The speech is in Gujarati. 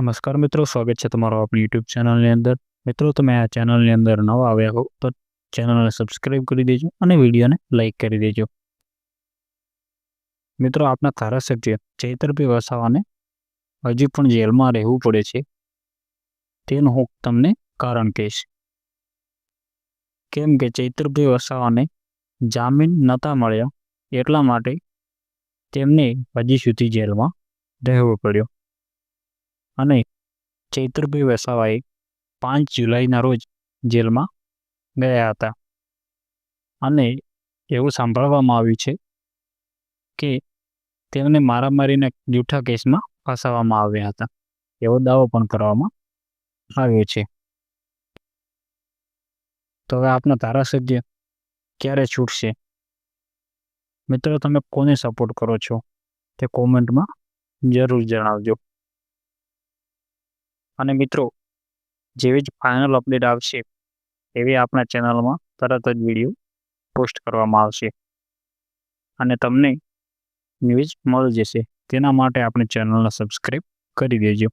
નમસ્કાર મિત્રો, સ્વાગત છે તમારો આપણી યુટ્યુબ ચેનલની અંદર. મિત્રો, તમે આ ચેનલની અંદર નવા આવ્યા હો, તો ચેનલને સબસ્ક્રાઈબ કરી દેજો અને વિડીયોને લાઇક કરી દેજો. મિત્રો, આપના ધારાસભ્ય ચૈતરભી વસાવાને હજી પણ જેલમાં રહેવું પડે છે, તેનું હું તમને કારણ કહીશ. કેમ કે ચૈતરભી વસાવાને જામીન નહોતા મળ્યા, એટલા માટે તેમને હજી સુધી જેલમાં રહેવું પડ્યો. અને ચૈત્રભાઈ વસાવાએ પાંચ જુલાઈના રોજ જેલમાં ગયા હતા. અને એવું સાંભળવામાં આવ્યું છે કે તેમને મારામારીના જૂઠા કેસમાં ફસાવવામાં આવ્યા હતા. એવો દાવો પણ કરવામાં આવ્યો છે. તો હવે આપના ધારાસભ્ય ક્યારે છૂટશે? મિત્રો, તમે કોને સપોર્ટ કરો છો? તે કોમેન્ટમાં જરૂર જણાવજો. અને મિત્રો, જેવી જ ફાઇનલ અપડેટ આવશે, એવી આપણા ચેનલમાં તરત જ વીડિયો પોસ્ટ કરવામાં આવશે. અને તમને ન્યૂઝ મળી જશે. તેના માટે આપણે ચેનલને સબસ્ક્રાઈબ કરી દેજો.